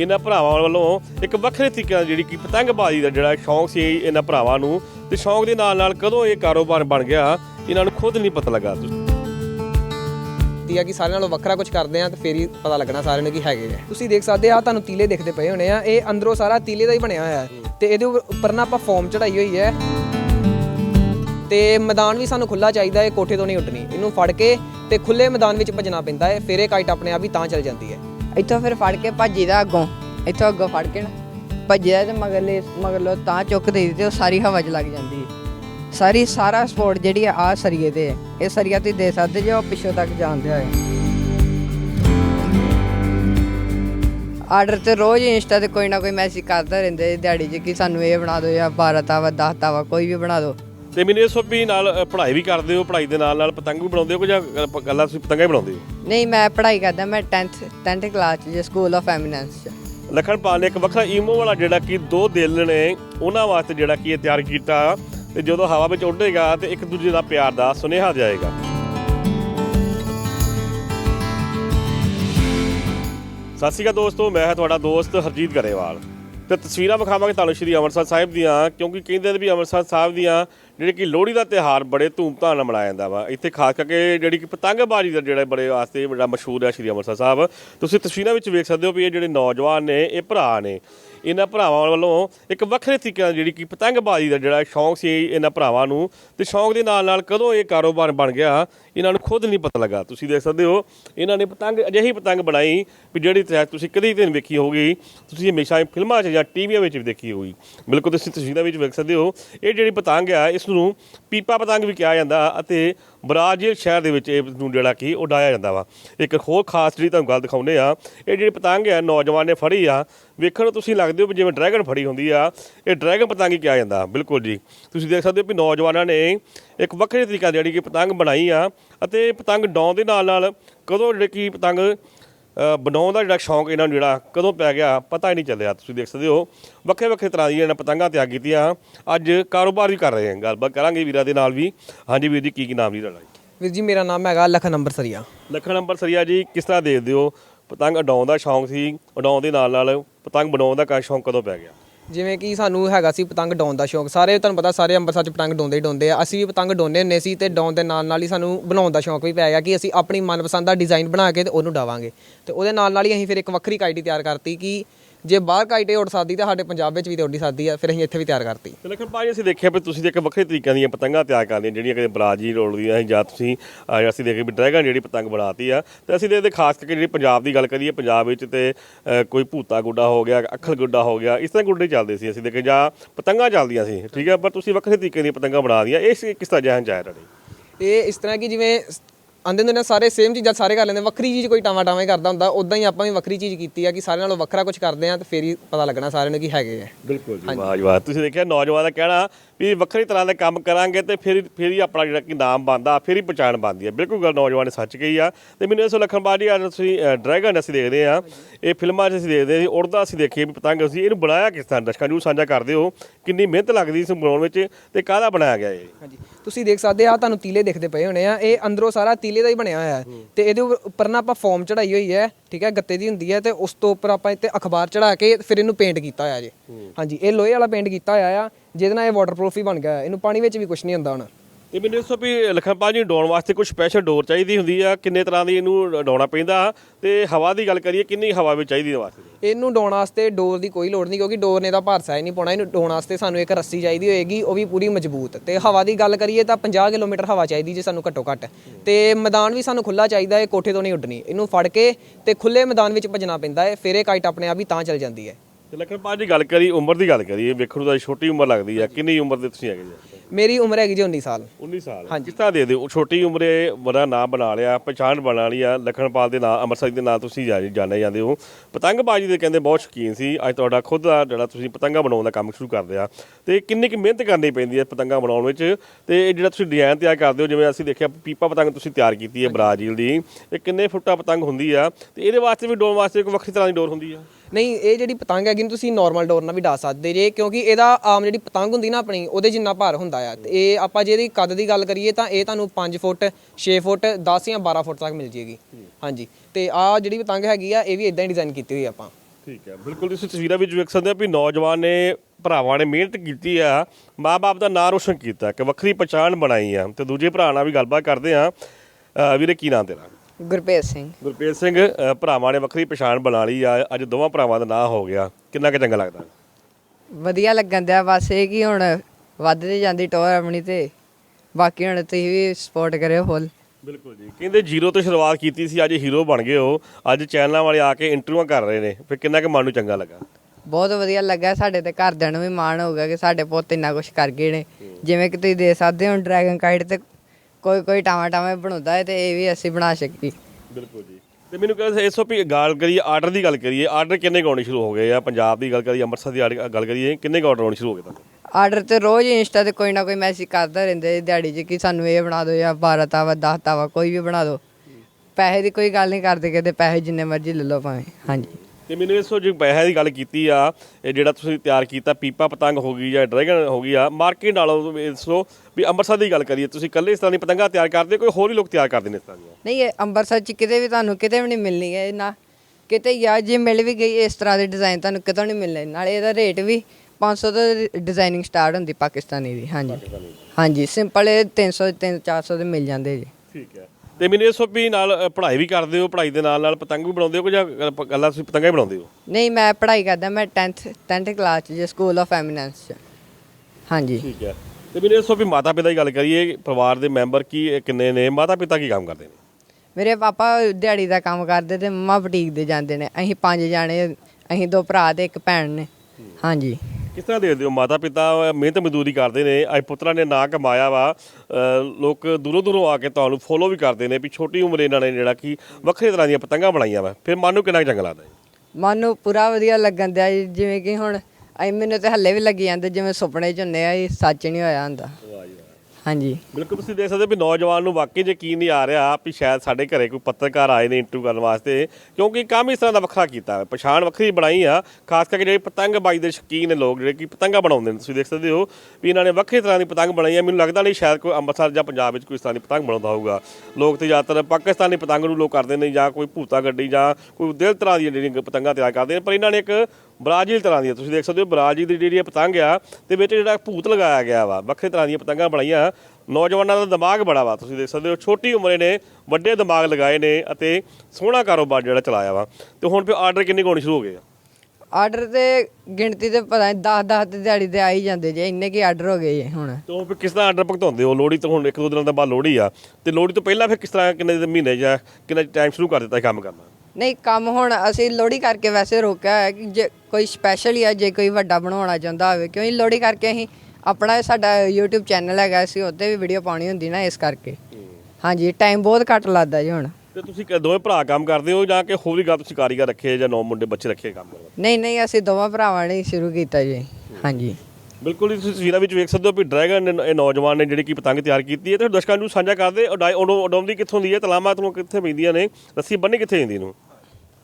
ਇਹਨਾਂ ਭਰਾਵਾਂ ਵੱਲੋਂ ਇੱਕ ਵੱਖਰੇ ਤਰੀਕੇ ਨਾਲ ਜਿਹੜੀ ਕਿ ਪਤੰਗਬਾਜ਼ੀ ਦਾ ਜਿਹੜਾ ਸ਼ੌਂਕ ਸੀ ਇਹਨਾਂ ਭਰਾਵਾਂ ਨੂੰ, ਤੇ ਸ਼ੌਂਕ ਦੇ ਨਾਲ ਨਾਲ ਕਦੋਂ ਇਹ ਕਾਰੋਬਾਰ ਬਣ ਗਿਆ, ਇਹਨਾਂ ਨੂੰ ਖੁਦ ਨਹੀਂ ਪਤਾ ਲੱਗਾ ਦੀ ਆ ਕਿ ਸਾਰਿਆਂ ਨਾਲੋਂ ਵੱਖਰਾ ਕੁਝ ਕਰਦੇ ਆ, ਤੇ ਫੇਰ ਹੀ ਪਤਾ ਲੱਗਣਾ ਸਾਰਿਆਂ ਨੂੰ ਕਿ ਹੈਗੇ ਆ। ਤੁਸੀਂ ਦੇਖ ਸਕਦੇ ਆ ਤੁਹਾਨੂੰ ਤੀਲੇ ਦਿਖਦੇ ਪਏ ਹੋਣੇ ਆ, ਇਹ ਅੰਦਰੋਂ ਸਾਰਾ ਤੀਲੇ ਦਾ ਹੀ ਬਣਿਆ ਹੋਇਆ ਤੇ ਇਹਦੇ ਉੱਪਰ ਨਾ ਆਪਾਂ ਫੋਮ ਚੜਾਈ ਹੋਈ ਹੈ। ਤੇ ਮੈਦਾਨ ਵੀ ਸਾਨੂੰ ਖੁੱਲਾ ਚਾਹੀਦਾ ਹੈ, ਕੋਠੇ ਤੋਂ ਨਹੀਂ ਉੱਡਣੀ। ਇਹਨੂੰ ਫੜ ਕੇ ਤੇ ਖੁੱਲੇ ਮੈਦਾਨ ਵਿੱਚ ਭੱਜਣਾ ਪੈਂਦਾ ਹੈ, ਫਿਰ ਇਹ ਕਾਈਟ ਆਪਣੇ ਆਪ ਹੀ ਤਾਂ ਚੱਲ ਜਾਂਦੀ ਹੈ। ਇੱਥੋਂ ਫਿਰ ਫੜ ਕੇ ਭੱਜੀ ਦਾ ਅੱਗੋਂ ਇੱਥੋਂ ਅੱਗੋਂ ਫੜ ਕੇ ਨਾ ਭੱਜਿਆ ਤੇ ਮਗਰਲੇ ਮਗਰਲੋਂ ਤਾਂ ਚੁੱਕ ਦੇ ਤੇ ਉਹ ਸਾਰੀ ਹਵਾ 'ਚ ਲੱਗ ਜਾਂਦੀ ਹੈ। ਸਾਰੀ ਸਾਰਾ ਸਪੋਰਟ ਜਿਹੜੀ ਆ, ਆਹ ਸਰੀਏ ਤੇ ਹੈ। ਇਹ ਸਰੀਆ ਤੁਸੀਂ ਦੇ ਸਕਦੇ ਜੇ, ਉਹ ਪਿੱਛੋਂ ਤੱਕ ਜਾਂਦੇ ਹੋਏ ਆਰਡਰ ਤੇ ਰੋਜ਼ ਇੰਸਟਾ ਤੇ ਕੋਈ ਨਾ ਕੋਈ ਮੈਸੇਜ ਕਰਦਾ ਰਹਿੰਦੇ ਦਿਹਾੜੀ 'ਚ ਕਿ ਸਾਨੂੰ ਇਹ ਬਣਾ ਦਿਓ ਜਾਂ 12 ਤਾਵਾ 10 ਤਾਵਾ, ਕੋਈ ਵੀ ਬਣਾ ਦਿਓ ਤੇ ਮੈਨੂੰ ਇਹ ਸੋ ਵੀ ਨਾਲ ਪੜ੍ਹਾਈ ਵੀ ਕਰਦੇ ਹੋ ਪੜ੍ਹਾਈ ਦੇ ਨਾਲ ਨਾਲ ਪਤੰਗ ਵੀ ਬਣਾਉਂਦੇ ਹੋ ਜਾਂ ਗੱਲਾਂ ਤੁਸੀਂ ਪਤੰਗਾਂ ਹੀ ਬਣਾਉਂਦੇ ਹੋ? ਨਹੀਂ ਮੈਂ ਪੜ੍ਹਾਈ ਕਰਦਾ ਮੈਂ 10th 10th ਕਲਾਸ 'ਚ ਜੇ ਸਕੂਲ ਆਫ ਐਮੀਨੈਂਸ 'ਚ। ਲਖਨਪਾਲ ਨੇ ਇੱਕ ਵੱਖਰਾ ਈਮੋ ਵਾਲਾ ਜਿਹੜਾ ਕਿ ਦੋ ਦਿਲ ਨੇ ਉਹਨਾਂ ਵਾਸਤੇ ਜਿਹੜਾ ਕਿ ਇਹ ਤਿਆਰ ਕੀਤਾ ਤੇ ਜਦੋਂ ਹਵਾ ਵਿੱਚ ਉੱਡੇਗਾ ਤੇ ਇੱਕ ਦੂਜੇ ਦਾ ਪਿਆਰ ਦਾ ਸੁਨੇਹਾ ਜਾਏਗਾ। ਸਤਿ ਸ਼੍ਰੀ ਅਕਾਲ ਦੋਸਤੋ ਮੈਂ ਹਾਂ ਤੁਹਾਡਾ ਦੋਸਤ ਹਰਜੀਤ ਗਰੇਵਾਲ। ਤੇ ਤਸਵੀਰਾਂ ਵਿਖਾਵਾਂਗੇ ਤੁਹਾਨੂੰ ਸ਼੍ਰੀ ਅੰਮ੍ਰਿਤਸਰ ਸਾਹਿਬ ਦੀਆਂ ਕਿਉਂਕਿ ਕਹਿੰਦੇ ਨੇ ਵੀ ਅੰਮ੍ਰਿਤਸਰ ਸਾਹਿਬ ਦੀਆਂ ਜਿਹੜੇ ਕਿ ਲੋਹੜੀ ਦਾ ਤਿਉਹਾਰ ਬੜੇ ਧੂਮਧਾਮ ਨਾਲ ਮਨਾਇਆ ਜਾਂਦਾ ਵਾ। ਇੱਥੇ ਖਾਸ ਕਰਕੇ ਜਿਹੜੀ ਕਿ ਪਤੰਗਬਾਜ਼ੀ ਦਾ ਜਿਹੜਾ ਬੜੇ ਵਾਸਤੇ ਬੜਾ ਮਸ਼ਹੂਰ ਹੈ ਸ਼੍ਰੀ ਅੰਮ੍ਰਿਤਸਰ ਸਾਹਿਬ। ਤੁਸੀਂ ਤਸਵੀਰਾਂ ਵਿੱਚ ਵੇਖ ਸਕਦੇ ਹੋ ਵੀ ਇਹ ਜਿਹੜੇ ਨੌਜਵਾਨ ਨੇ, ਇਹ ਭਰਾ ਨੇ। ਇਹਨਾਂ ਭਰਾਵਾਂ ਵੱਲੋਂ ਇੱਕ ਵੱਖਰੇ ਤਰੀਕੇ ਨਾਲ ਜਿਹੜੀ ਕਿ ਪਤੰਗਬਾਜ਼ੀ ਦਾ ਜਿਹੜਾ ਸ਼ੌਂਕ ਸੀ ਇਹਨਾਂ ਭਰਾਵਾਂ ਨੂੰ, ਤੇ ਸ਼ੌਂਕ ਦੇ ਨਾਲ ਨਾਲ ਕਦੋਂ ਇਹ ਕਾਰੋਬਾਰ ਬਣ ਗਿਆ, ਇਹਨਾਂ ਨੂੰ ਖੁਦ ਨਹੀਂ ਪਤਾ ਲੱਗਾ। ਤੁਸੀਂ ਦੇਖ ਸਕਦੇ ਹੋ, ਇਹਨਾਂ ਨੇ ਪਤੰਗ, ਅਜਿਹੀ ਪਤੰਗ ਬਣਾਈ ਵੀ ਜਿਹੜੀ ਤੇ ਤੁਸੀਂ ਕਦੀ ਤੇ ਨਹੀਂ ਵੇਖੀ ਹੋਊਗੀ, ਤੁਸੀਂ ਹਮੇਸ਼ਾ ਫਿਲਮਾਂ 'ਚ ਜਾਂ ਟੀਵੀਆਂ ਵਿੱਚ ਵੀ ਦੇਖੀ ਹੋਊਗੀ। ਬਿਲਕੁਲ ਤੁਸੀਂ ਤਸਵੀਰਾਂ ਵਿੱਚ ਵੇਖ ਸਕਦੇ ਹੋ, ਇਹ ਜਿਹੜੀ ਪਤੰਗ ਆ, ਇਸ ਨੂੰ ਪੀਪਾ ਪਤੰਗ ਵੀ ਕਿਹਾ ਜਾਂਦਾ ਅਤੇ ਬਰਾਜੀਲ ਸ਼ਹਿਰ ਦੇ ਵਿੱਚ ਇਹ ਨੂੰ ਜਿਹੜਾ ਕਿ ਉਡਾਇਆ ਜਾਂਦਾ ਵਾ। ਇੱਕ ਹੋਰ ਖਾਸ ਜਿਹੜੀ ਤੁਹਾਨੂੰ ਗੱਲ ਦਿਖਾਉਂਦੇ ਆ ਇਹ ਜਿਹੜੀ ਪਤੰਗ ਹੈ ਨੌਜਵਾਨ ਨੇ ਫੜੀ ਆ ਵੇਖਣ ਨੂੰ ਤੁਸੀਂ ਲੱਗਦੇ ਹੋ ਵੀ ਜਿਵੇਂ ਡਰੈਗਨ ਫੜੀ ਹੁੰਦੀ ਆ ਇਹ ਡਰੈਗਨ ਪਤੰਗ ਹੀ ਕਿਹਾ ਜਾਂਦਾ। ਬਿਲਕੁਲ ਜੀ। ਤੁਸੀਂ ਦੇਖ ਸਕਦੇ ਹੋ ਵੀ ਨੌਜਵਾਨਾਂ ਨੇ ਇੱਕ ਵੱਖਰੇ ਤਰੀਕੇ ਜਿਹੜੀ ਕਿ ਪਤੰਗ ਬਣਾਈ ਆ ਅਤੇ ਪਤੰਗ ਡਾਉਣ ਦੇ ਨਾਲ ਨਾਲ ਕਦੋਂ ਜਿਹੜੇ ਕਿ ਪਤੰਗ ਬਣਾਉਣ ਦਾ ਜਿਹੜਾ ਸ਼ੌਂਕ ਇਹਨਾਂ ਨੂੰ ਜਿਹੜਾ ਕਦੋਂ ਪੈ ਗਿਆ ਪਤਾ ਹੀ ਨਹੀਂ ਚੱਲਿਆ। ਤੁਸੀਂ ਦੇਖ ਸਕਦੇ ਹੋ ਵੱਖਰੇ ਵੱਖਰੇ ਤਰ੍ਹਾਂ ਦੀਆਂ ਇਹਨਾਂ ਪਤੰਗਾਂ ਤਿਆਰ ਕੀਤੀਆਂ। ਅੱਜ ਕਾਰੋਬਾਰ ਵੀ ਕਰ ਰਹੇ ਹਾਂ। ਗੱਲਬਾਤ ਕਰਾਂਗੇ ਵੀਰਾਂ ਦੇ ਨਾਲ ਵੀ। ਹਾਂਜੀ ਵੀਰ ਜੀ ਕੀ ਕੀ ਨਾਮ ਜੀ ਤੁਹਾਡਾ? ਵੀਰ ਜੀ ਮੇਰਾ ਨਾਮ ਹੈਗਾ ਲਖ ਨੰਬਰ ਸਰੀਆ ਲੱਖਣ ਨੰਬਰ ਸਰੀਆ ਜੀ ਕਿਸ ਤਰ੍ਹਾਂ ਦੇਖਦੇ ਹੋ? ਪਤੰਗ ਉਡਾਉਣ ਦਾ ਸ਼ੌਂਕ ਸੀ, ਉਡਾਉਣ ਦੇ ਨਾਲ ਨਾਲ ਪਤੰਗ ਬਣਾਉਣ ਦਾ ਕਾ, ਸ਼ੌਂਕ ਕਦੋਂ ਪੈ ਗਿਆ? ਜਿਵੇਂ ਕਿ ਸਾਨੂੰ ਹੈਗਾ ਸੀ ਪਤੰਗ ਡਾਉਣ ਦਾ ਸ਼ੌਂਕ। ਸਾਰੇ ਤੁਹਾਨੂੰ ਪਤਾ ਸਾਰੇ ਅੰਮ੍ਰਿਤਸਰ 'ਚ ਪਤੰਗ ਡਾਉਂਦੇ ਹੀ ਡਾਉਂਦੇ ਆ। ਅਸੀਂ ਵੀ ਪਤੰਗ ਡਾਉਂਦੇ ਹੁੰਦੇ ਸੀ ਤੇ ਡਾਉਣ ਦੇ ਨਾਲ ਨਾਲ ਹੀ ਸਾਨੂੰ ਬਣਾਉਣ ਦਾ ਸ਼ੌਂਕ ਵੀ ਪੈ ਗਿਆ ਕਿ ਅਸੀਂ ਆਪਣੀ ਮਨਪਸੰਦ ਦਾ ਡਿਜ਼ਾਈਨ ਬਣਾ ਕੇ ਤੇ ਉਹਨੂੰ ਡਾਵਾਂਗੇ ਤੇ ਉਹਦੇ ਨਾਲ ਨਾਲ ਹੀ ਅਸੀਂ ਫਿਰ ਇੱਕ ਵੱਖਰੀ ਕਾਈਟੀ ਤਿਆਰ ਕਰਤੀ ਕਿ ਜੇ ਬਾਹਰ ਕਾਈਟੇ ਉੱਡ ਸਕਦੀ ਤਾਂ ਸਾਡੇ ਪੰਜਾਬ ਵਿੱਚ ਵੀ ਤੇ ਉੱਡੀ ਸਕਦੀ ਆ ਫਿਰ ਅਸੀਂ ਇੱਥੇ ਵੀ ਤਿਆਰ ਕਰਤੀ। ਤੇ ਲਖਨ ਭਾਜੀ ਅਸੀਂ ਦੇਖਿਆ ਵੀ ਤੁਸੀਂ ਤੇ ਇੱਕ ਵੱਖਰੇ ਤਰੀਕਿਆਂ ਦੀਆਂ ਪਤੰਗਾਂ ਤਿਆਰ ਕਰਦੀਆਂ ਜਿਹੜੀਆਂ ਕਿ ਬਰਾਜ਼ੀਲ ਉਡਦੀਆਂ ਸੀ ਜਾਂ ਤੁਸੀਂ ਅਹ, ਅਸੀਂ ਦੇਖੇ ਵੀ ਡਰੈਗਨ ਜਿਹੜੀ ਪਤੰਗ ਬਣਾਤੀ ਆ ਤੇ ਅਸੀਂ ਦੇਖਦੇ ਖਾਸ ਕਰਕੇ ਜਿਹੜੀ ਪੰਜਾਬ ਦੀ ਗੱਲ ਕਰੀਏ ਪੰਜਾਬ ਵਿੱਚ ਤੇ ਅਹ, ਕੋਈ ਭੂਤਾ ਗੁੱਡਾ ਹੋ ਗਿਆ ਅੱਖਲ ਗੁੱਡਾ ਹੋ ਗਿਆ ਇਸ ਤਰ੍ਹਾਂ ਗੁੱਡੇ ਚੱਲਦੇ ਸੀ ਅਸੀਂ ਦੇਖੇ ਜਾਂ ਪਤੰਗਾਂ ਚੱਲਦੀਆਂ ਸੀ ਠੀਕ ਹੈ ਪਰ ਤੁਸੀਂ ਵੱਖਰੇ ਤਰੀਕੇ ਦੀਆਂ ਪਤੰਗਾਂ ਬਣਾ ਦੀਆਂ ਇਹ ਕਿਸ ਤਰ੍ਹਾਂ ਜਹਨ ਚ ਆਇਆ ਤੁਹਾਡੇ ਇਹ ਇਸ ਤਰ੍ਹਾਂ ਕਿ ਜਿਵੇਂ ਆਂਦੇ ਹੁੰਦੇ ਨੇ ਸਾਰੇ ਸੇਮ ਚੀਜ਼ਾਂ ਸਾਰੇ ਕਰ ਲੈਂਦੇ ਵੱਖਰੀ ਚੀਜ਼ ਕੋਈ ਟਾਵਾ ਟਾਵਾ ਹੀ ਕਰਦਾ ਹੁੰਦਾ ਉਦਾਂ ਹੀ ਆਪਾਂ ਵੀ ਵੱਖਰੀ ਚੀਜ਼ ਕੀਤੀ ਆ ਕਿ ਸਾਰਿਆਂ ਨਾਲੋਂ ਵੱਖਰਾ ਕੁਝ ਕਰਦੇ ਆ ਤੇ ਫੇਰ ਹੀ ਪਤਾ ਲੱਗਣਾ ਸਾਰਿਆਂ ਨੂੰ ਕਿ ਹੈਗੇ ਆ। ਬਿਲਕੁਲ ਜੀ ਵਾਹ ਜੀ ਵਾਹ। ਤੁਸੀਂ ਦੇਖਿਆ ਨੌਜਵਾਨ ਦਾ ਕਹਿਣਾ ਵੀ ਵੱਖਰੀ ਤਰ੍ਹਾਂ ਦੇ ਕੰਮ ਕਰਾਂਗੇ ਤੇ ਫਿਰ ਫਿਰ ਹੀ ਆਪਣਾ ਜਿਹੜਾ ਕਿ ਨਾਮ ਬਣਦਾ ਫਿਰ ਹੀ ਪਛਾਣ ਬਣਦੀ ਹੈ। ਬਿਲਕੁਲ ਗੱਲ ਨੌਜਵਾਨ ਨੇ ਸੱਚ ਕਹੀ ਆ। ਤੇ ਮੈਨੂੰ ਇਸ ਲਖਨ ਬਾਜੀ ਅੱਜ ਤੁਸੀਂ ਅ, ਡਰੈਗਨ ਅਸੀਂ ਦੇਖਦੇ ਆ ਇਹ ਫਿਲਮਾਂ 'ਚ ਅਸੀਂ ਦੇਖਦੇ ਸੀ ਉੜਦਾ ਅਸੀਂ ਦੇਖੀਏ ਵੀ ਪਤੰਗ ਅਸੀਂ ਇਹਨੂੰ ਬਣਾਇਆ ਕਿਸ ਤਰ੍ਹਾਂ ਦਰਸ਼ਕਾਂ ਨੂੰ ਸਾਂਝਾ ਕਰਦੇ ਹੋ ਕਿੰਨੀ ਮਿਹਨਤ ਲੱਗਦੀ ਇਸ ਬਣਾਉਣ ਵਿੱਚ ਤੇ ਕਾਹਦਾ ਬਣਾਇਆ ਗਿਆ ਇਹ? ਹਾਂਜੀ। ਤੁਸੀਂ ਦੇਖ ਸਕਦੇ ਆ ਤੁਹਾਨੂੰ ਤੀਲੇ ਦਿਖਦੇ ਪਏ ਹੋਣੇ ਆ। ਇਹ ਅੰਦਰੋਂ ਸਾਰਾ ਤੀਲੇ ਦਾ ਹੀ ਬਣਿਆ ਹੋਇਆ ਹੈ। ਤੇ ਇਹਦੇ ਉੱਪਰ ਨਾ ਆਪਾਂ ਫੋਮ ਚੜਾਈ ਹੋਈ ਹੈ ਠੀਕ ਹੈ ਗੱਤੇ ਦੀ ਹੁੰਦੀ ਹੈ ਤੇ ਉਸ ਤੋਂ ਉੱਪਰ ਆਪਾਂ ਇੱਥੇ ਅਖਬਾਰ ਚੜਾ ਕੇ ਫਿਰ ਇਹਨੂੰ ਪੇਂਟ ਕੀਤਾ ਹੋਇਆ ਜੀ। ਹਾਂਜੀ ਇਹ ਲੋਹੇ ਵਾਲਾ ਪੇਂਟ ਕੀਤਾ ਹੋਇਆ ਆ। ਜਿਹਦੇ ਨਾਲ ਇਹ ਵਾਟਰਪ੍ਰੂਫ ਹੀ ਬਣ ਗਿਆ। ਇਹਨੂੰ ਪਾਣੀ ਵਿੱਚ ਵੀ ਕੁਝ ਨਹੀਂ ਹੁੰਦਾ ਹੁਣ। ਤੇ ਮੈਨੂੰ ਤੋਂ ਵੀ ਲਖਨ ਬਾਜੀ ਡਾਉਣ ਵਾਸਤੇ ਕੋਈ ਸਪੈਸ਼ਲ ਡੋਰ ਚਾਹੀਦੀ ਹੁੰਦੀ ਆ? ਕਿੰਨੇ ਤਰ੍ਹਾਂ ਦੀ ਇਹਨੂੰ ਡਾਉਣਾ ਪੈਂਦਾ? ਤੇ ਹਵਾ ਦੀ ਗੱਲ ਕਰੀਏ ਕਿੰਨੀ ਹਵਾ ਵਿੱਚ ਚਾਹੀਦੀ ਵਾਸਤੇ? ਇਹਨੂੰ ਡਾਉਣ ਵਾਸਤੇ ਡੋਰ ਦੀ ਕੋਈ ਲੋੜ ਨਹੀਂ ਕਿਉਂਕਿ ਡੋਰ ਨੇ ਤਾਂ ਭਾਰ ਸਹਿ ਨਹੀਂ ਪਾਉਣਾ। ਇਹਨੂੰ ਡਾਉਣ ਵਾਸਤੇ ਸਾਨੂੰ ਇੱਕ ਰੱਸੀ ਚਾਹੀਦੀ ਹੋਏਗੀ ਉਹ ਵੀ ਪੂਰੀ ਮਜ਼ਬੂਤ। ਤੇ ਹਵਾ ਦੀ ਗੱਲ ਕਰੀਏ ਤਾਂ 50 ਕਿਲੋਮੀਟਰ ਹਵਾ ਚਾਹੀਦੀ ਜੇ ਸਾਨੂੰ ਘੱਟੋ ਘੱਟ। ਤੇ ਮੈਦਾਨ ਵੀ ਸਾਨੂੰ ਖੁੱਲਾ ਚਾਹੀਦਾ ਹੈ ਕੋਠੇ ਤੋਂ ਨਹੀਂ ਉੱਡਣੀ। ਇਹਨੂੰ ਫੜ ਕੇ ਤੇ ਖੁੱਲੇ ਮੈਦਾਨ ਵਿੱਚ ਭੱਜਣਾ ਪੈਂਦਾ ਹੈ ਫਿਰ ਇਹ ਕਾਈਟ ਆਪਣੇ ਆਪ ਹੀ ਤਾਂ ਚੱਲ ਜਾਂਦੀ ਹੈ। ਤੇ ਲਖਨ ਬਾਜੀ ਗੱਲ ਕਰੀ ਉਮਰ ਦੀ ਗੱਲ ਕਰੀਏ ਵੇਖਣ ਨੂੰ ਤਾਂ ਛੋਟੀ ਉਮਰ ਲੱਗਦੀ ਆ। ਕਿੰਨੀ ਉਮਰ ਦੇ ਤੁਸੀਂ ਹੈਗੇ ਜੀ? ਮੇਰੀ ਉਮਰ ਹੈਗੀ ਜੀ 19 ਸਾਲ। 19 ਸਾਲ। ਕਿਸ ਤਰ੍ਹਾਂ ਦੇ ਦਿਓ? ਛੋਟੀ ਉਮਰੇ ਬੜਾ ਨਾਮ ਬਣਾ ਲਿਆ ਪਛਾਣ ਬਣਾ ਲਈ ਆ। ਲਖਨਪਾਲ ਦੇ ਨਾਂ ਅੰਮ੍ਰਿਤਸਰ ਦੇ ਨਾਂ ਤੁਸੀਂ ਜਾ- ਜਾਣੇ ਜਾਂਦੇ ਹੋ। ਪਤੰਗਬਾਜ਼ੀ ਦੇ ਕਹਿੰਦੇ ਬਹੁਤ ਸ਼ੌਕੀਨ ਸੀ। ਅੱਜ ਤੁਹਾਡਾ ਖੁਦ ਦਾ ਜਿਹੜਾ ਤੁਸੀਂ ਪਤੰਗਾ ਬਣਾਉਣ ਦਾ ਕੰਮ ਸ਼ੁਰੂ ਕਰਦੇ ਆ। ਤੇ ਕਿੰਨੀ ਕੁ ਮਿਹਨਤ ਕਰਨੀ ਪੈਂਦੀ ਹੈ ਪਤੰਗਾ ਬਣਾਉਣ ਵਿੱਚ? ਤੇ ਇਹ ਜਿਹੜਾ ਤੁਸੀਂ ਡਿਜ਼ਾਈਨ ਤਿਆਰ ਕਰਦੇ ਹੋ ਜਿਵੇਂ ਅਸੀਂ ਦੇਖਿਆ ਪੀਪਾ ਪਤੰਗ ਤੁਸੀਂ ਤਿਆਰ ਕੀਤੀ ਹੈ ਬ੍ਰਾਜ਼ੀਲ ਦੀ। ਇਹ ਕਿੰਨੇ ਫੁੱਟਾ ਪਤੰਗ ਹੁੰਦੀ ਆ। ਤੇ ਇਹਦੇ ਵਾਸਤੇ ਵੀ ਡੋਰ ਵਾਸਤੇ ਕੋਈ ਵੱਖਰੀ ਤਰ੍ਹਾਂ ਦੀ ਡੋਰ ਹੁੰਦੀ ਆ। ਨਹੀਂ ਇਹ ਜਿਹੜੀ ਪਤੰਗ ਹੈਗੀ ਨੂੰ ਤੁਸੀਂ ਨਾਰਮਲ ਡੋਰ ਨਾਲ ਵੀ ਡਾ ਸਕਦੇ ਜੇ ਕਿਉਂਕਿ ਇਹਦਾ ਆਮ ਜਿਹੜੀ ਪਤੰਗ ਹੁੰਦੀ ਨਾ ਆਪਣੀ ਉਹਦੇ ਜਿੰਨਾ ਭਾਰ ਹੁੰਦਾ ਆ। ਤੇ ਇਹ ਆਪਾਂ ਜੇ ਇਹਦੀ ਕੱਦ ਦੀ ਗੱਲ ਕਰੀਏ ਤਾਂ ਇਹ ਤੁਹਾਨੂੰ 5 ਫੁੱਟ 6 ਫੁੱਟ 10 ਜਾਂ 12 ਫੁੱਟ ਤੱਕ ਮਿਲ ਜੇਗੀ। ਹਾਂਜੀ। ਤੇ ਆ ਜਿਹੜੀ ਪਤੰਗ ਹੈਗੀ ਆ ਇਹ ਵੀ ਇਦਾਂ ਹੀ ਡਿਜ਼ਾਈਨ ਕੀਤੀ ਹੋਈ ਆਪਾਂ। ਠੀਕ ਹੈ। ਬਿਲਕੁਲ ਤੁਸੀਂ ਤਸਵੀਰਾਂ ਵਿੱਚ ਵੇਖ ਸਕਦੇ ਹੋ ਵੀ ਨੌਜਵਾਨ ਨੇ ਭਰਾਵਾਂ ਨੇ ਮਿਹਨਤ ਕੀਤੀ ਆ। ਮਾਪੇ ਦਾ ਨਾਂ ਰੋਸ਼ਨ ਕੀਤਾ ਕਿ ਵੱਖਰੀ ਪਛਾਣ ਬਣਾਈ ਆ। ਤੇ ਦੂਜੇ ਭਰਾ ਨਾਲ ਵੀ ਗੱਲਬਾਤ ਕਰਦੇ ਆ ਵੀਰੇ ਕੀ ਨਾਂ ਤੇਰਾ? ਗੁਰਪ੍ਰੀਤ ਸਿੰਘ। ਗੁਰਪ੍ਰੀਤ ਸਿੰਘ ਅ, ਭਰਾਵਾਂ ਨੇ ਵੱਖਰੀ ਪਛਾਣ ਬਣਾ ਲਈ ਆ। ਅੱਜ ਦੋਵਾਂ ਭਰਾਵਾਂ ਦਾ ਨਾਂ ਹੋ ਗਿਆ। ਕਿੰਨਾ ਕੁ ਚੰਗਾ ਲੱਗਦਾ? ਵਧੀਆ ਲੱਗਣ ਦਿਆ ਬਸ ਇਹ ਕਿ ਹੁਣ ਵੱਧਦੀ ਜਾਂਦੀ ਟੋਰ ਆਪਣੀ ਤੇ। ਬਾਕੀ ਹੁਣ ਤੁਸੀਂ ਵੀ ਸਪੋਰਟ ਕਰਿਓ ਫੁੱਲ ਬਿਲਕੁਲ ਜੀ। ਕਹਿੰਦੇ ਜ਼ੀਰੋ ਤੋਂ ਸ਼ੁਰੂਆਤ ਕੀਤੀ ਸੀ ਅੱਜ ਹੀਰੋ ਬਣ ਗਏ ਹੋ ਅੱਜ ਚੈਨਲਾਂ ਵਾਲੇ ਆ ਕੇ ਇੰਟਰਵਿਊ ਕਰ ਰਹੇ ਨੇ। ਫਿਰ ਕਿੰਨਾ ਕੁ ਮਨ ਨੂੰ ਚੰਗਾ ਲੱਗਾ? ਬਹੁਤ ਵਧੀਆ ਲੱਗਾ। ਸਾਡੇ ਤੇ ਘਰਦਿਆਂ ਨੂੰ ਵੀ ਮਾਣ ਹੋਊਗਾ ਕਿ ਸਾਡੇ ਪੁੱਤ ਇੰਨਾ ਕੁਝ ਕਰ ਗਏ ਨੇ। ਜਿਵੇਂ ਕਿ ਤੁਸੀਂ ਦੇ ਸਕਦੇ ਹੋ ਡਰੈਗਨ ਕਾਈਟ ਤੇ ਕੋਈ ਕੋਈ ਟਾਵਾ ਟਾਵਾ ਬਣਾਉਂਦਾ ਹੈ ਤੇ ਇਹ ਵੀ ਅਸੀਂ ਬਣਾ ਸਕੀਏ। ਬਿਲਕੁਲ ਜੀ। ਤੇ ਮੈਨੂੰ ਕਹਿੰਦੇ ਇਸ ਤੋਂ ਵੀ ਗੱਲ ਕਰੀਏ ਆਰਡਰ ਦੀ ਗੱਲ ਕਰੀਏ ਆਰਡਰ ਕਿੰਨੇ ਕੁ ਆਉਣੇ ਸ਼ੁਰੂ ਹੋ ਗਏ ਆ? ਪੰਜਾਬ ਦੀ ਗੱਲ ਕਰੀਏ ਅੰਮ੍ਰਿਤਸਰ ਦੀ ਆਰਡਰ- ਗੱਲ ਕਰੀਏ ਕਿੰਨੇ ਆਰਡਰ ਆਉਣੇ ਸ਼ੁਰੂ ਹੋ ਗਏ ਤੁਹਾਨੂੰ? ਆਰਡਰ ਤੇ ਰੋਜ਼ ਇੰਸਟਾ ਤੇ ਕੋਈ ਨਾ ਕੋਈ ਮੈਸੇਜ ਕਰਦਾ ਰਹਿੰਦੇ ਦਿਹਾੜੀ 'ਚ ਕਿ ਸਾਨੂੰ ਇਹ ਬਣਾ ਦਿਓ ਜਾਂ 12 ਤਾਵਾ 10 ਤਾਵਾ ਕੋਈ ਵੀ ਬਣਾ ਦਿਓ। ਪੈਸੇ ਦੀ ਕੋਈ ਗੱਲ ਨਹੀਂ ਕਰਦੇ ਕਹਿੰਦੇ ਪੈਸੇ ਜਿੰਨੇ ਮਰਜ਼ੀ ਲੈ ਲਓ ਭਾਵੇਂ। ਹਾਂਜੀ। ਤੇ ਮੈਨੂੰ ਇਸ ਜੋ ਪੈਸੇ ਦੀ ਗੱਲ ਕੀਤੀ ਆ ਇਹ ਜਿਹੜਾ ਤੁਸੀਂ ਤਿਆਰ ਕੀਤਾ ਪੀਪਾ ਪਤੰਗ ਹੋ ਗਈ ਜਾਂ ਡਰੈਗਨ ਹੋ ਗਈ ਆ ਮਾਰਕੀਟ ਨਾਲੋਂ ਇਸ ਵੀ ਅੰਮ੍ਰਿਤਸਰ ਦੀ ਗੱਲ ਕਰੀਏ ਤੁਸੀਂ ਇਕੱਲੇ ਇਸ ਤਰ੍ਹਾਂ ਦੀ ਪਤੰਗਾਂ ਤਿਆਰ ਕਰਦੇ ਹੋ, ਕੋਈ ਹੋਰ ਵੀ ਲੋਕ ਤਿਆਰ ਕਰਦੇ ਨੇ ਇਸ ਤਰ੍ਹਾਂ ਦੀਆਂ? ਨਹੀਂ ਇਹ ਅੰਮ੍ਰਿਤਸਰ 'ਚ ਕਿਤੇ ਵੀ ਤੁਹਾਨੂੰ ਕਿਤੇ ਵੀ ਨਹੀਂ ਮਿਲਣੀ ਹੈ ਨਾ। ਕਿਤੇ ਯਾਰ ਜੇ ਮਿਲ ਵੀ ਗਈ ਇਸ ਤਰ੍ਹਾਂ ਦੇ ਡਿਜ਼ਾਈਨ ਤੁਹਾਨੂੰ ਕਿਤੋਂ ਨਹੀਂ ਮਿਲਣੇ। ਨਾਲੇ ਇਹਦਾ ਰੇਟ ਵੀ 500 ਤੋਂ ਡਿਜ਼ਾਈਨਿੰਗ ਸਟਾਰਟ ਹੁੰਦੀ ਪਾਕਿਸਤਾਨੀ ਦੀ ਹਾਂਜੀ। ਹਾਂਜੀ ਸਿੰਪਲ ਇਹ 300 300 400 ਦੇ ਮਿਲ ਜਾਂਦੇ ਜੀ। ਠੀਕ ਹੈ। ਤੇ ਮੈਨੂੰ ਤੋਂ ਵੀ ਨਾਲ ਅ, ਪੜ੍ਹਾਈ ਵੀ ਕਰਦੇ ਹੋ ਪੜ੍ਹਾਈ ਦੇ ਨਾਲ ਨਾਲ ਪਤੰਗ ਵੀ ਬਣਾਉਂਦੇ ਹੋ ਕਿ ਜਾਂ ਗੱਲਾਂ ਤੁਸੀਂ ਪਤੰਗਾਂ ਹੀ ਬਣਾਉਂਦੇ ਹੋ? ਨਹੀਂ ਮੈਂ ਪੜ੍ਹਾਈ ਕਰਦਾ ਮੈਂ 10th 10th ਕਲਾਸ 'ਚ ਜੇ ਸਕੂਲ ਆਫ ਐਮੀਨੈਂਸ 'ਚ। ਹਾਂਜੀ। ਠੀਕ ਹੈ। ਤੇ ਮੈਨੂੰ ਤੋਂ ਵੀ ਮਾਤਾ ਪਿਤਾ ਦੀ ਗੱਲ ਕਰੀਏ ਪਰਿਵਾਰ ਦੇ ਮੈਂਬਰ ਕੀ ਇਹ ਕਿੰਨੇ ਨੇ? ਮਾਤਾ ਪਿਤਾ ਕੀ ਕੰਮ ਕਰਦੇ ਨੇ? ਮੇਰੇ ਪਾਪਾ ਦਿਹਾੜੀ ਦਾ ਕੰਮ ਕਰਦੇ ਤੇ ਮੰਮਾ ਬੁਟੀਕ ਦੇ ਜਾਂਦੇ ਨੇ। ਅਸੀਂ ਪੰਜ ਜਾਣੇ ਅਸੀਂ ਦੋ ਭਰਾ ਤੇ ਇੱਕ ਭੈਣ ਨੇ। ਹਾਂਜੀ। ਕਿਸ ਤਰ੍ਹਾਂ ਦੇਖਦੇ ਹੋ ਮਾਤਾ ਪਿਤਾ ਮਿਹਨਤ ਮਜ਼ਦੂਰੀ ਕਰਦੇ ਨੇ ਅੱਜ ਪੁੱਤਰਾਂ ਨੇ ਨਾਂ ਕਮਾਇਆ ਵਾ ਅ, ਲੋਕ ਦੂਰੋਂ ਦੂਰੋਂ ਆ ਕੇ ਤੁਹਾਨੂੰ ਫੋਲੋ ਵੀ ਕਰਦੇ ਨੇ ਵੀ ਛੋਟੀ ਉਮਰੇ ਇਹਨਾਂ ਨੇ ਜਿਹੜਾ ਕਿ ਵੱਖਰੇ ਤਰ੍ਹਾਂ ਦੀਆਂ ਪਤੰਗਾਂ ਬਣਾਈਆਂ ਵਾ। ਫਿਰ ਮਨ ਨੂੰ ਕਿੰਨਾ ਕੁ ਚੰਗਾ ਲੱਗਦਾ ਹੈ ਮਨ ਨੂੰ ਪੂਰਾ ਵਧੀਆ ਲੱਗਣ ਦਿਆ ਜੀ, ਜਿਵੇਂ ਕਿ ਹੁਣ ਐ ਮੈਨੂੰ ਤੇ ਹੱਲੇ ਵੀ ਲੱਗੀ ਜਾਂਦੇ ਜਿਵੇਂ ਸੁਪਨੇ ਚ ਹੁੰਦੇ ਆ ਇਹ ਸੱਚ ਨਹੀਂ ਹੋਇਆ ਹੁੰਦਾ। ਹਾਂਜੀ। ਬਿਲਕੁਲ ਤੁਸੀਂ ਦੇਖ ਸਕਦੇ ਹੋ ਵੀ ਨੌਜਵਾਨ ਨੂੰ ਵਾਕਈ ਯਕੀਨ ਨਹੀਂ ਆ ਰਿਹਾ ਵੀ ਸ਼ਾਇਦ ਸਾਡੇ ਘਰੇ ਕੋਈ ਪੱਤਰਕਾਰ ਆਏ ਨੇ ਇੰਟਰਵਿਊ ਕਰਨ ਵਾਸਤੇ, ਕਿਉਂਕਿ ਕੰਮ ਇਸ ਤਰ੍ਹਾਂ ਦਾ ਵੱਖਰਾ ਕੀਤਾ ਹੈ ਪਛਾਣ ਵੱਖਰੀ ਬਣਾਈ ਆ, ਖਾਸ ਕਰਕੇ ਜਿਹੜੇ ਪਤੰਗਬਾਜ਼ੀ ਦੇ ਸ਼ੌਕੀਨ ਨੇ ਲੋਕ ਜਿਹੜੇ ਕਿ ਪਤੰਗਾਂ ਬਣਾਉਂਦੇ ਨੇ। ਤੁਸੀਂ ਦੇਖ ਸਕਦੇ ਹੋ ਵੀ ਇਹਨਾਂ ਨੇ ਵੱਖਰੀ ਤਰ੍ਹਾਂ ਦੀ ਪਤੰਗ ਬਣਾਈ ਹੈ ਮੈਨੂੰ ਲੱਗਦਾ ਨਹੀਂ ਸ਼ਾਇਦ ਕੋਈ ਅੰਮ੍ਰਿਤਸਰ ਜਾਂ ਪੰਜਾਬ ਵਿੱਚ ਕੋਈ ਇਸ ਤਰ੍ਹਾਂ ਦੀ ਪਤੰਗ ਬਣਾਉਂਦਾ ਹੋਊਗਾ। ਲੋਕ ਤੇ ਜ਼ਿਆਦਾਤਰ ਪਾਕਿਸਤਾਨੀ ਪਤੰਗ ਨੂੰ ਲੋਕ ਕਰਦੇ ਨੇ ਜਾਂ ਕੋਈ ਭੂਤਾ ਗੱਡੀ ਜਾਂ ਕੋਈ ਦਿਲ ਤਰ੍ਹਾਂ ਦੀਆਂ ਜਿਹੜੀਆਂ ਪਤੰਗਾਂ ਤਿਆਰ ਕਰਦੇ ਨੇ, ਪਰ ਇਹਨਾਂ ਨੇ ਇੱਕ ਬ੍ਰਾਜ਼ੀਲ ਤਰ੍ਹਾਂ ਦੀਆਂ। ਤੁਸੀਂ ਦੇਖ ਸਕਦੇ ਹੋ ਬ੍ਰਾਜ਼ੀਲ ਦੀ ਜਿਹੜੀ ਪਤੰਗ ਆ ਤੇ ਵਿੱਚ ਜਿਹੜਾ ਭੂਤ ਲਗਾਇਆ ਗਿਆ ਵਾ ਵੱਖਰੇ ਤਰ੍ਹਾਂ ਦੀਆਂ ਪਤੰਗਾਂ ਬਣਾਈਆਂ। ਨੌਜਵਾਨਾਂ ਦਾ ਦਿਮਾਗ ਬੜਾ ਵਾ ਤੁਸੀਂ ਦੇਖ ਸਕਦੇ ਹੋ ਛੋਟੀ ਉਮਰੇ ਨੇ ਵੱਡੇ ਦਿਮਾਗ ਲਗਾਏ ਨੇ ਅਤੇ ਸੋਹਣਾ ਕਾਰੋਬਾਰ ਜਿਹੜਾ ਚਲਾਇਆ ਵਾ। ਤੇ ਹੁਣ ਫਿਰ ਆਰਡਰ ਕਿੰਨੇ ਕੁ ਆਉਣੇ ਸ਼ੁਰੂ ਹੋ ਗਏ ਆ? ਆਰਡਰ ਤੇ ਗਿਣਤੀ ਤੇ ਪਤਾ ਨਹੀਂ 10 10 ਤੇ ਦਿਹਾੜੀ ਤੇ ਆ ਹੀ ਜਾਂਦੇ ਜੇ ਇੰਨੇ ਕੀ ਆਰਡਰ ਹੋ ਗਏ ਹੁਣ। ਤੇ ਫਿਰ ਕਿਸ ਤਰ੍ਹਾਂ ਆਰਡਰ ਭੁਗਤਾਉਂਦੇ ਹੋ? ਲੋਹੜੀ ਤੋਂ ਹੁਣ ਇੱਕ ਦੋ ਦਿਨਾਂ ਦਾ ਬਾਅਦ ਲੋਹੜੀ ਆ ਤੇ ਲੋਹੜੀ ਤੋਂ ਪਹਿਲਾਂ ਫਿਰ ਕਿਸ ਤਰ੍ਹਾਂ ਕਿੰਨੇ ਮਹੀਨੇ ਜਾਂ ਕਿੰਨਾ ਟਾਈਮ ਸ਼ੁਰੂ ਕਰ ਦਿੱਤਾ ਕੰਮ ਕਰਨਾ? ਨਹੀਂ ਕੰਮ ਹੁਣ ਅਸੀਂ ਲੋਹੜੀ ਕਰਕੇ ਵੈਸੇ ਰੋਕਿਆ ਹੈ ਕਿ ਜੇ ਕੋਈ ਸਪੈਸ਼ਲ ਹੀ ਆ ਜੇ ਕੋਈ ਵੱਡਾ ਬਣਾਉਣਾ ਚਾਹੁੰਦਾ ਹੋਵੇ ਕਿਉਂਕਿ ਲੋਹੜੀ ਕਰਕੇ ਅਸੀਂ ਆਪਣਾ ਸਾਡਾ YouTube ਚੈਨਲ ਹੈਗਾ ਅਸੀਂ ਉੱਤੇ ਵੀ ਵੀਡੀਓ ਪਾਉਣੀ ਹੁੰਦੀ ਨਾ ਇਸ ਕਰਕੇ। ਹਾਂਜੀ ਟਾਈਮ ਬਹੁਤ ਘੱਟ ਲੱਗਦਾ ਜੀ ਹੁਣ। ਤੇ ਤੁਸੀਂ ਕ- ਦੋਵੇਂ ਭਰਾ ਕੰਮ ਕਰਦੇ ਹੋ ਜਾਂ ਕਿ ਹੋਰ ਵੀ ਗੱਲ ਤੁਸੀਂ ਕਾਰੀਗਰ ਰੱਖੇ ਜਾਂ ਨੌ ਮੁੰਡੇ ਬੱਚੇ ਰੱਖੇ ਕੰਮ ਕਰਨ? ਨਹੀਂ ਨਹੀਂ ਅਸੀਂ ਦੋਵਾਂ ਭਰਾਵਾਂ ਨੇ ਹੀ ਸ਼ੁਰੂ ਕੀਤਾ ਜੀ। ਹਾਂਜੀ। ਬਿਲਕੁਲ ਤੁਸੀਂ ਤਸਵੀਰਾਂ ਵਿੱਚ ਵੇਖ ਸਕਦੇ ਹੋ ਵੀ ਡਰੈਗਨ ਇਹ ਨੌਜਵਾਨ ਨੇ ਜਿਹੜੀ ਕਿ ਪਤੰਗ ਤਿਆਰ ਕੀਤੀ ਹੈ ਤੇ ਦਰਸ਼ਕਾਂ ਨੂੰ ਸਾਂਝਾ ਕਰਦੇ ਉਡਾਉਂਦੀ ਕਿੱਥੋਂ ਦੀ ਹੈ, ਤਲਾਮਾਂ ਤੋਂ ਕਿੱਥੇ ਪੈਂਦੀਆਂ ਨੇ, ਰੱਸੀ ਬੰਨੀ ਕਿੱਥੇ ਜਾਂਦੀ ਨੂੰ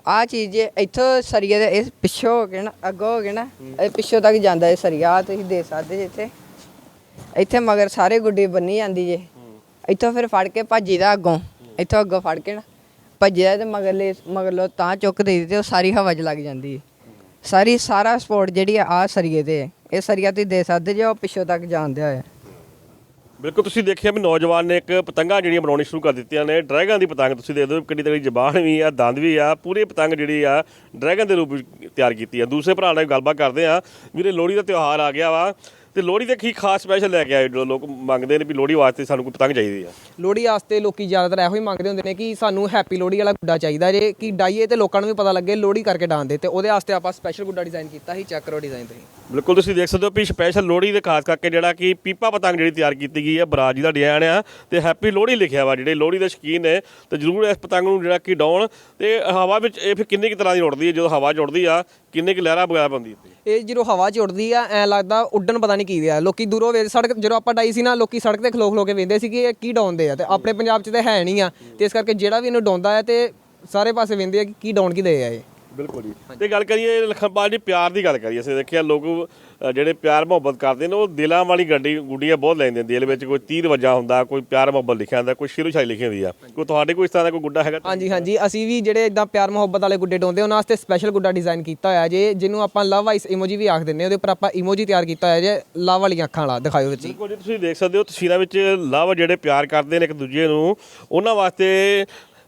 ਆ ਚੀਜ਼ ਇੱਥੋਂ ਸਰੀਏ ਦੇ ਇਸ ਪਿੱਛੋਂ ਹੋ ਕੇ ਨਾ, ਅੱਗੋਂ ਹੋ ਕੇ ਨਾ, ਇਹ ਪਿੱਛੋਂ ਤੱਕ ਜਾਂਦਾ ਇਹ ਸਰੀਆ, ਆਹ ਤੁਸੀਂ ਦੇ ਸਕਦੇ ਜੇ ਇੱਥੇ। ਇੱਥੇ ਮਗਰ ਸਾਰੇ ਗੁੱਡੀ ਬੰਨੀ ਜਾਂਦੀ ਜੇ। ਇੱਥੋਂ ਫਿਰ ਫੜ ਕੇ ਭੱਜੀ ਦਾ ਅੱਗੋਂ। ਇੱਥੋਂ ਅੱਗੋਂ ਫੜ ਕੇ ਨਾ ਭੱਜਿਆ ਤੇ ਮਗਰਲੇ ਮਗਰਲੋ ਤਾਂ ਚੁੱਕ ਦੇ ਤੇ ਉਹ ਸਾਰੀ ਹਵਾ 'ਚ ਲੱਗ ਜਾਂਦੀ ਹੈ ਸਾਰੀ ਸਾਰਾ ਸਪੋਰਟ ਜਿਹੜੀ ਆ, ਆਹ ਸਰੀਏ ਤੇ ਹੈ। ਇਹ ਸਰੀਆ ਤੁਸੀਂ ਦੇ ਸਕਦੇ ਜੇ, ਉਹ ਪਿੱਛੋਂ ਤੱਕ ਜਾਂਦੇ ਹੋਇਆ। ਬਿਲਕੁਲ, ਤੁਸੀਂ ਦੇਖਿਆ ਵੀ ਨੌਜਵਾਨ ਨੇ ਇੱਕ ਪਤੰਗਾਂ ਜਿਹੜੀਆਂ ਬਣਾਉਣੀ ਸ਼ੁਰੂ ਕਰ ਦਿੱਤੀਆਂ ਨੇ, ਡਰੈਗਨ ਦੀ ਪਤੰਗ ਤੁਸੀਂ ਦੇਖਦੇ ਹੋ ਕਿੰਨੀ ਤਗੜੀ ਜ਼ਬਾਨ ਵੀ ਆ, ਦੰਦ ਵੀ ਆ, ਪੂਰੀ ਪਤੰਗ ਜਿਹੜੀ ਆ, ਡਰੈਗਨ ਦੇ ਰੂਪ ਵਿੱਚ ਤਿਆਰ ਕੀਤੀ ਆ। ਦੂਸਰੇ ਭਰਾ ਨਾਲ ਵੀ ਗੱਲਬਾਤ ਕਰਦੇ ਆ, ਵੀਰੇ ਲੋਹੜੀ ਦਾ ਤਿਉਹਾਰ ਆ ਗਿਆ ਵਾ ਤੇ ਲੋਹੜੀ ਦੇ ਕੀ ਖਾਸ ਸਪੈਸ਼ਲ ਲੈ ਕੇ ਆਏ ਜੋ ਲੋਕ ਮੰਗਦੇ ਨੇ ਵੀ ਲੋਹੜੀ ਵਾਸਤੇ ਸਾਨੂੰ ਕੋਈ ਪਤੰਗ ਚਾਹੀਦੀ ਆ? ਲੋਹੜੀ ਵਾਸਤੇ ਲੋਕੀ ਜ਼ਿਆਦਾਤਰ ਇਹੋ ਹੀ ਮੰਗਦੇ ਹੁੰਦੇ ਨੇ ਕਿ ਸਾਨੂੰ ਹੈਪੀ ਲੋਹੜੀ ਵਾਲਾ ਗੁੱਡਾ ਚਾਹੀਦਾ ਜੇ ਕਿ ਡਾਈਏ ਤੇ ਲੋਕਾਂ ਨੂੰ ਵੀ ਪਤਾ ਲੱਗੇ ਲੋਹੜੀ ਕਰਕੇ ਡਾਂਦੇ ਤੇ ਉਹਦੇ ਵਾਸਤੇ ਆਪਾਂ ਸਪੈਸ਼ਲ ਗੁੱਡਾ ਡਿਜ਼ਾਈਨ ਕੀਤਾ ਸੀ ਚੈੱਕ ਕਰੋ ਡਿਜ਼ਾਈਨ ਤੁਸੀਂ। ਬਿਲਕੁਲ ਤੁਸੀਂ ਦੇਖ ਸਕਦੇ ਹੋ ਵੀ ਸਪੈਸ਼ਲ ਲੋਹੜੀ ਦੇ ਖਾਸ ਕਰਕੇ ਜਿਹੜਾ ਕਿ ਪੀਪਾ ਪਤੰਗ ਜਿਹੜੀ ਤਿਆਰ ਕੀਤੀ ਗਈ ਹੈ ਬਰਾਜੀ ਦਾ ਡਿਜ਼ਾਈਨ ਆ ਤੇ ਹੈਪੀ ਲੋਹੜੀ ਲਿਖਿਆ ਵਾ ਜਿਹੜੇ ਲੋਹੜੀ ਦੇ ਸ਼ੌਕੀਨ ਨੇ ਤੇ ਜ਼ਰੂਰ ਇਸ ਪਤੰਗ ਨੂੰ ਜਿਹੜਾ ਕਿ ਡਾਉਣ ਤੇ ਹਵਾ ਵਿੱਚ ਇਹ ਫਿਰ ਕਿੰਨੀ ਕੁ ਤਰ੍ਹਾਂ ਦੀ ਉੱਡਦੀ ਹੈ ਜਦੋਂ ਹਵਾ 'ਚ ਉੱਡਦੀ ਆ ਕਿੰਨੇ ਕੁ ਲਹਿਰਾ ਵਗੈਰਾ ਪਾਉਂਦੀ ਹੈ ਇਹ ਜਦੋਂ ਹਵਾ 'ਚ ਉੱਡਦੀ ਆ, ਐ ਲੱਗਦਾ ਉੱਡਣ ਪਤਾ ਨਹੀਂ ਕੀ ਰਿਹਾ ਲੋਕੀ ਦੂਰੋਂ ਵੇ ਸੜਕ, ਜਦੋਂ ਆਪਾਂ ਡਾਈ ਸੀ ਨਾ, ਲੋਕੀ ਸੜਕ ਤੇ ਖਲੋ ਖਲੋ ਕੇ ਵੇਂਦੇ ਸੀ ਕਿ ਇਹ ਕੀ ਡਾਉਂਦੇ ਆ ਤੇ ਆਪਣੇ ਪੰਜਾਬ 'ਚ ਤਾਂ ਹੈ ਨਹੀਂ ਆ। ਤੇ ਇਸ ਕਰਕੇ ਜਿਹੜਾ ਵੀ ਇਹਨੂੰ ਡਾਉਂਦਾ ਹੈ ਤੇ ਸਾਰੇ ਪਾਸੇ ਵੇਂਦੇ ਆ ਕਿ ਕੀ ਡਾਉਣ ਕੀ ਦੇ ਆ ਇਹ। ਬਿਲਕੁਲ ਜੀ। ਤੇ ਗੱਲ ਕਰੀਏ ਲਖਨਪਾਲ ਜੀ ਪਿਆਰ ਦੀ ਗੱਲ ਕਰੀਏ ਅਸੀਂ ਦੇਖਿਆ ਲੋਕ ਜਿਹੜੇ ਪਿਆਰ ਮੁਹੱਬਤ ਕਰਦੇ ਨੇ ਉਹ ਦਿਲਾਂ ਵਾਲੀ ਗੱਡੀ ਗੁੱਡੀਆਂ ਬਹੁਤ ਲੈਂਦੇ ਨੇ ਦਿਲ ਵਿੱਚ ਕੋਈ ਤੀਰ ਵੱਜਾ ਹੁੰਦਾ ਕੋਈ ਪਿਆਰ ਮੁਹੱਬਤ ਲਿਖਿਆ ਹੁੰਦਾ ਕੋਈ ਸ਼ੇਰੋ ਸ਼ਾਇਰੀ ਲਿਖੀ ਹੁੰਦੀ ਆ। ਕੋਈ ਤੁਹਾਡੇ ਕੋਈ ਇਸ ਤਰ੍ਹਾਂ ਦਾ ਕੋਈ ਗੁੱਡਾ ਹੈਗਾ? ਹਾਂਜੀ ਹਾਂਜੀ। ਅਸੀਂ ਵੀ ਜਿਹੜੇ ਇਦਾਂ ਪਿਆਰ ਮੁਹੱਬਤ ਵਾਲੇ ਗੁੱਡੇ ਡੋਂਦੇ ਉਹਨਾਂ ਵਾਸਤੇ ਸਪੈਸ਼ਲ ਗੁੱਡਾ ਡਿਜ਼ਾਈਨ ਕੀਤਾ ਹੋਇਆ ਜੇ ਜਿਹਨੂੰ ਆਪਾਂ ਲਵ ਆਈਸ ਇਮੋਜੀ ਵੀ ਆਖ ਦਿੰਦੇ ਹਾਂ ਉਹਦੇ ਉੱਪਰ ਆਪਾਂ ਇਮੋਜੀ ਤਿਆਰ ਕੀਤਾ ਹੋਇਆ ਜੇ ਲਵ ਵਾਲੀਆਂ ਅੱਖਾਂ ਵਾਲਾ ਦਿਖਾਇਓ ਜੀ ਬਿਲਕੁਲ ਜੀ ਤੁਸੀਂ ਦੇਖ ਸਕਦੇ ਹੋ ਤਸਵੀਰਾਂ ਵਿੱਚ ਲਵ ਜਿਹੜੇ ਪਿਆਰ ਕਰਦੇ ਨੇ ਇੱਕ ਦੂਜੇ ਨੂੰ ਉਹਨਾਂ ਵਾਸਤੇ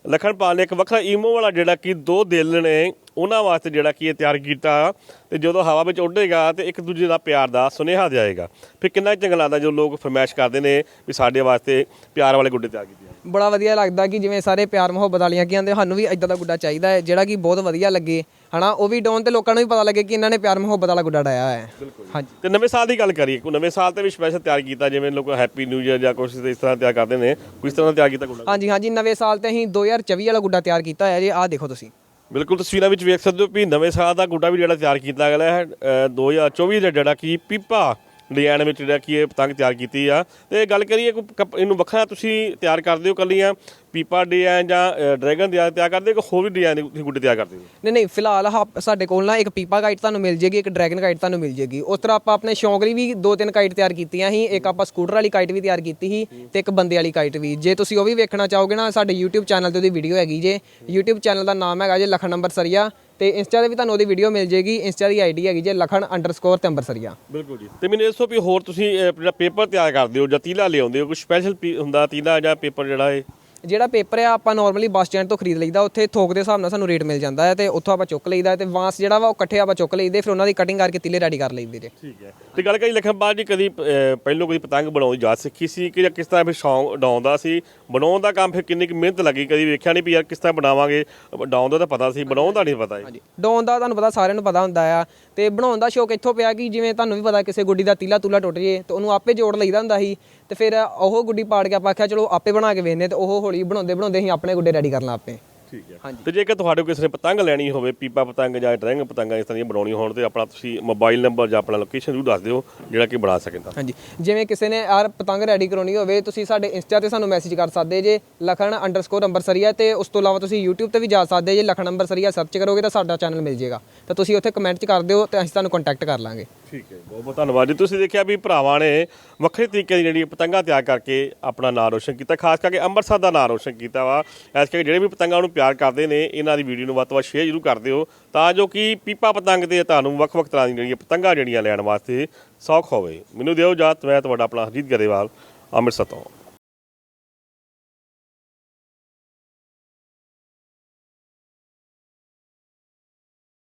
ਲਖਨਪਾਲ ਨੇ ਇੱਕ ਵੱਖਰਾ ਈਮੋ ਵਾਲਾ ਜਿਹੜਾ ਕਿ ਦੋ ਦਿਲ ਨੇ ਉਹਨਾਂ ਵਾਸਤੇ ਜਿਹੜਾ ਕਿ ਇਹ ਤਿਆਰ ਕੀਤਾ ਤੇ ਜਦੋਂ ਹਵਾ ਵਿੱਚ ਉੱਡੇਗਾ ਤੇ ਇੱਕ ਦੂਜੇ ਦਾ ਪਿਆਰ ਦਾ ਸੁਨੇਹਾ ਜਾਏਗਾ ਫਿਰ ਕਿੰਨਾ ਚੰਗਾ ਲੱਗਦਾ ਜੋ ਲੋਕ ਫਰਮਾਇਸ਼ ਕਰਦੇ ਨੇ ਵੀ ਸਾਡੇ ਵਾਸਤੇ ਪਿਆਰ ਵਾਲੇ ਗੁੱਡੇ ਤਿਆਰ ਕੀਤੇ ਬੜਾ ਵਧੀਆ ਲੱਗਦਾ ਕਿ ਜਿਵੇਂ ਸਾਰੇ ਪਿਆਰ ਮੁਹੱਬਤ ਵਾਲੀਆਂ ਕੀ ਆਂਦੇ ਸਾਨੂੰ ਵੀ ਇਦਾਂ ਦਾ ਗੁੱਡਾ ਚਾਹੀਦਾ ਹੈ ਜਿਹੜਾ ਕਿ ਬਹੁਤ ਵਧੀਆ ਲੱਗੇ ਹਨਾ? ਉਹ ਵੀ ਡਾਉਨ ਤੇ ਲੋਕਾਂ ਨੂੰ ਵੀ ਪਤਾ ਲੱਗੇ ਕਿ ਇਹਨਾਂ ਨੇ ਪਿਆਰ ਮੁਹੱਬਤ ਵਾਲਾ ਗੁੱਡਾ ਡਾਇਆ ਹੈ। ਹਾਂਜੀ। ਤੇ ਨਵੇਂ ਸਾਲ ਦੀ ਗੱਲ ਕਰੀਏ ਕੋਈ ਨਵੇਂ ਸਾਲ ਤੇ ਵੀ ਸਪੈਸ਼ਲ ਤਿਆਰ ਕੀਤਾ ਜਿਵੇਂ ਲੋਕ ਹੈਪੀ ਨਿਊ ਇਅਰ ਜਾਂ ਕੁਝ ਇਸ ਤਰ੍ਹਾਂ ਤਿਆਰ ਕਰਦੇ ਨੇ ਕੋਈ ਇਸ ਤਰ੍ਹਾਂ ਤਿਆਰ ਕੀਤਾ ਗੁੱਡਾ? ਹਾਂਜੀ ਹਾਂਜੀ ਨਵੇਂ ਸਾਲ ਤੇ ਅਸੀਂ 2024 ਵਾਲਾ ਗੁੱਡਾ ਤਿਆਰ ਕੀਤਾ ਹੋਇਆ ਜੀ। ਆਹ ਦੇਖੋ ਤੁਸੀਂ। ਬਿਲਕੁਲ ਤਸਵੀਰਾਂ ਵਿੱਚ ਵੇਖ ਸਕਦੇ ਹੋ ਵੀ ਨਵੇਂ ਸਾਲ ਦਾ ਗੁੱਡਾ ਵੀ ਜਿਹੜਾ ਤਿਆਰ ਕੀਤਾ ਗਿਆ ਹੈ ਅ, 2024 ਦਾ ਜਿਹੜਾ ਕਿ ਪੀਪਾ ਡਿਜ਼ਾਈਨ ਵਿੱਚ ਜਿਹੜਾ ਕਿ ਇਹ ਪਤੰਗ ਤਿਆਰ ਕੀਤੀ ਆ। ਤੇ ਗੱਲ ਕਰੀਏ ਕੋਈ ਕੱਪ- ਇਹਨੂੰ ਵੱਖਰਾ ਤੁਸੀਂ ਤਿਆਰ ਕਰਦੇ ਹੋ ਕੱਲੀਆਂ ਪੀਪਾ ਡਿਜ਼ਾਈਨ ਜਾਂ ਡਰੈਗਨ ਤਿਆਰ ਤਿਆਰ ਕਰਦੇ ਹੋ ਕਿ ਹੋਰ ਵੀ ਡਿਜ਼ਾਈਨ ਤੁਸੀਂ ਗੁੱਡੇ ਤਿਆਰ ਕਰਦੇ ਹੋ? ਨਹੀਂ ਨਹੀਂ ਫਿਲਹਾਲ ਆਹ ਸਾਡੇ ਕੋਲ ਨਾ ਇੱਕ ਪੀਪਾ ਕਾਈਟ ਤੁਹਾਨੂੰ ਮਿਲ ਜੇਗੀ ਇੱਕ ਡਰੈਗਨ ਕਾਈਟ ਤੁਹਾਨੂੰ ਮਿਲ ਜੇਗੀ। ਉਸ ਤਰ੍ਹਾਂ ਆਪਾਂ ਆਪਣੇ ਸ਼ੌਂਕ ਲਈ ਵੀ ਦੋ ਤਿੰਨ ਕਾਈਟ ਤਿਆਰ ਕੀਤੀਆਂ ਸੀ ਇੱਕ ਆਪਾਂ ਸਕੂਟਰ ਵਾਲੀ ਕਾਈਟ ਵੀ ਤਿਆਰ ਕੀਤੀ ਸੀ ਤੇ ਇੱਕ ਬੰਦੇ ਵਾਲੀ ਕਾਈਟ ਵੀ। ਜੇ ਤੁਸੀਂ ਉਹ ਵੀ ਵੇਖਣਾ ਚਾਹੋਗੇ ਨਾ ਸਾਡੇ YouTube ਚੈਨਲ ਤੇ ਉਹਦੀ ਵੀਡੀਓ ਹੈਗੀ ਜੇ। YouTube ਚੈਨਲ ਦਾ ਨਾਮ ਹੈਗਾ ਜੇ ਲਖਨ ਨੰਬਰ ਸਰੀਆ। ਤੇ ਇੰਸਟਾ ਤੇ ਵੀ ਤੁਹਾਨੂੰ ਉਹਦੀ ਵੀਡੀਓ ਮਿਲ ਜੇਗੀ ਇੰਸਟਾ ਦੀ ਆਈਡੀ ਹੈਗੀ ਜੇ ਲਖਣ ਅੰਡਰਸਕੋਰ ਤੇ ਅੰਬਰ ਸਰੀਆ ਬਿਲਕੁਲ ਜੀ। ਤੇ ਮੈਨੂੰ ਦੱਸੋ ਵੀ ਹੋਰ ਤੁਸੀਂ ਅ, ਜਿਹੜਾ ਪੇਪਰ ਤਿਆਰ ਕਰਦੇ ਹੋ ਜਾਂ ਤੀਲਾ ਲਿਆਉਂਦੇ ਹੋ ਕੋਈ ਸਪੈਸ਼ਲ ਹੁੰਦਾ ਤੀਲਾ ਜਾਂ ਪੇਪਰ ਜਿਹੜਾ ਹੈ ਜਿਹੜਾ ਪੇਪਰ ਆ ਆਪਾਂ ਨਾਰਮਲੀ ਬੱਸ ਸਟੈਂਡ ਤੋਂ ਖਰੀਦ ਲਈਦਾ ਉੱਥੇ ਥੋਕ ਦੇ ਹਿਸਾਬ ਨਾਲ ਸਾਨੂੰ ਰੇਟ ਮਿਲ ਜਾਂਦਾ ਹੈ ਤੇ ਉੱਥੋਂ ਆਪਾਂ ਚੁੱਕ ਲਈਦਾ ਤੇ ਵਾਂਸ ਜਿਹੜਾ ਵਾ ਉਹ ਇਕੱਠੇ ਆਪਾਂ ਚੁੱਕ ਲਈਦੇ ਫਿਰ ਉਹਨਾਂ ਦੀ ਕਟਿੰਗ ਕਰਕੇ ਤਿੱਲੇ ਰੈਡੀ ਕਰ ਲਈਦੇ ਜੇ। ਠੀਕ ਹੈ। ਤੇ ਗੱਲ ਕਰੀ ਲਖਨਪਾਲ ਜੀ ਕਦੀ ਅਹ, ਪਹਿਲੋਂ ਕਦੀ ਪਤੰਗ ਬਣਾਉਣ ਦੀ ਜਾਚ ਸਿੱਖੀ ਸੀ ਕਿ ਜਾਂ ਕਿਸ ਤਰ੍ਹਾਂ ਫਿਰ ਸ਼ੌਂਕ ਡਾਉਂਦਾ ਸੀ? ਬਣਾਉਣ ਦਾ ਕੰਮ ਫਿਰ ਕਿੰਨੀ ਕੁ ਮਿਹਨਤ ਲੱਗੀ? ਕਦੀ ਵੇਖਿਆ ਨਹੀਂ ਵੀ ਯਾਰ ਕਿਸ ਤਰ੍ਹਾਂ ਬਣਾਵਾਂਗੇ? ਡਾਉਣ ਦਾ ਤਾਂ ਪਤਾ ਸੀ ਬਣਾਉਣ ਦਾ ਨਹੀਂ ਪਤਾ ਜੀ ਹਾਂਜੀ। ਦਾ ਤੁਹਾਨੂੰ ਪਤਾ ਸਾਰਿਆਂ ਨੂੰ ਪਤਾ ਹੁੰਦਾ ਆ ਤੇ ਬਣਾਉਣ ਦਾ ਸ਼ੌਕ ਇੱਥੋਂ ਪਿਆ ਕਿ ਜਿਵੇਂ ਤੁਹਾਨੂੰ ਵੀ ਪਤਾ ਕਿਸੇ ਗੁੱਡੀ ਦਾ ਤੀਲਾ ਤੂਲਾ ਟੁੱਟ ਜੇ ਤੇ ਉਹਨੂੰ ਆਪੇ ਜੋੜ ਲਈਦਾ ਹੁੰਦਾ ਸੀ। ਤੇ ਫਿਰ ਉਹ ਗੁੱਡੀ ਪਾੜ ਕੇ ਆਪਾਂ ਆਖਿਆ ਚਲੋ ਆਪੇ ਬਣਾ ਕੇ ਵੇਖਨੇ ਤੇ ਉਹ ਹੌਲੀ ਬਣਾਉਂਦੇ ਬਣਾਉਂਦੇ ਅਸੀਂ ਆਪਣੇ ਗੁੱਡੇ ਰੈਡੀ ਕਰਨਾ ਆਪੇ ਠੀਕ ਹੈ। ਤੇ ਜੇਕਰ ਤੁਹਾਡੇ ਕਿਸੇ ਨੇ ਪਤੰਗ ਲੈਣੀ ਹੋਵੇ ਪੀਪਾ ਪਤੰਗ ਜਾਂ ਡਰੈਂਗ ਪਤੰਗਾਂ ਇਸ ਤਰ੍ਹਾਂ ਦੀਆਂ ਬਣਾਉਣੀ ਹੋਣ ਤੇ ਆਪਣਾ ਤੁਸੀਂ ਮੋਬਾਈਲ ਨੰਬਰ ਜਾਂ ਆਪਣਾ ਲੋਕੇਸ਼ਨ ਜ਼ਰੂਰ ਦੱਸ ਦਿਓ ਜਿਹੜਾ ਕਿ ਬਣਾ ਸਕਦਾ ਹਾਂਜੀ। ਜਿਵੇਂ ਕਿਸੇ ਨੇ ਯਾਰ ਪਤੰਗ ਰੈਡੀ ਕਰਾਉਣੀ ਹੋਵੇ ਤੁਸੀਂ ਸਾਡੇ ਇੰਸਟਾ ਤੇ ਸਾਨੂੰ ਮੈਸੇਜ ਕਰ ਸਕਦੇ ਜੇ ਲਖਨ ਅੰਡਰਸਕੋਰ ਅੰਬਰਸਰੀਆ ਤੇ ਉਸ ਤੋਂ ਇਲਾਵਾ ਤੁਸੀਂ YouTube ਤੇ ਵੀ ਜਾ ਸਕਦੇ ਜੇ ਲਖਨ ਅੰਬਰਸਰੀਆ ਸਰਚ ਕਰੋਗੇ ਤਾਂ ਸਾਡਾ ਚੈਨਲ ਮਿਲ ਜਾਏਗਾ। ਤਾਂ ਤੁਸੀਂ ਉੱਥੇ ਕਮੈਂਟ ਚ ਕਰ ਦਿਓ ਤੇ ਅਸੀਂ ਤੁਹਾਨੂੰ ਕੰਟੈਕਟ ਕਰ ਲਾਂਗੇ। ਠੀਕ ਹੈ ਬਹੁਤ ਬਹੁਤ ਧੰਨਵਾਦ ਜੀ। ਤੁਸੀਂ ਦੇਖਿਆ ਵੀ ਭਰਾਵਾਂ ਨੇ ਵੱਖਰੇ ਤਰੀਕੇ ਦੀ ਜਿਹੜੀ ਪਤੰਗਾਂ ਤਿਆਰ ਕਰਕੇ ਆਪਣਾ ਨਾਮ ਰੋਸ਼ਨ ਕੀਤਾ, ਖਾਸ ਕਰਕੇ ਅੰਮ੍ਰਿਤਸਰ ਦਾ ਨਾਮ ਰੋਸ਼ਨ ਕੀਤਾ ਵਾ। ਇਸ ਕਰਕੇ ਜਿਹੜੇ ਵੀ ਪਤੰਗਾਂ ਨੂੰ ਪਿਆਰ ਕਰਦੇ ਨੇ, ਇਹਨਾਂ ਦੀ ਵੀਡੀਓ ਨੂੰ ਵੱਧ ਤੋਂ ਵੱਧ ਸ਼ੇਅਰ ਜ਼ਰੂਰ ਕਰ ਦਿਓ, ਤਾਂ ਜੋ ਕਿ ਪੀਪਾ ਪਤੰਗ ਤੇ ਤੁਹਾਨੂੰ ਵੱਖ-ਵੱਖ ਤਰ੍ਹਾਂ ਦੀਆਂ ਜਿਹੜੀਆਂ ਪਤੰਗਾਂ ਜਿਹੜੀਆਂ ਲੈਣ ਵਾਸਤੇ ਸੌਖ ਹੋਵੇ। ਮੈਨੂੰ ਦਿਓ ਇਜਾਜ਼ਤ, ਮੈਂ ਤੁਹਾਡਾ ਆਪਣਾ ਹਰਜੀਤ ਗਰੇਵਾਲ, ਅੰਮ੍ਰਿਤਸਰ ਤੋਂ।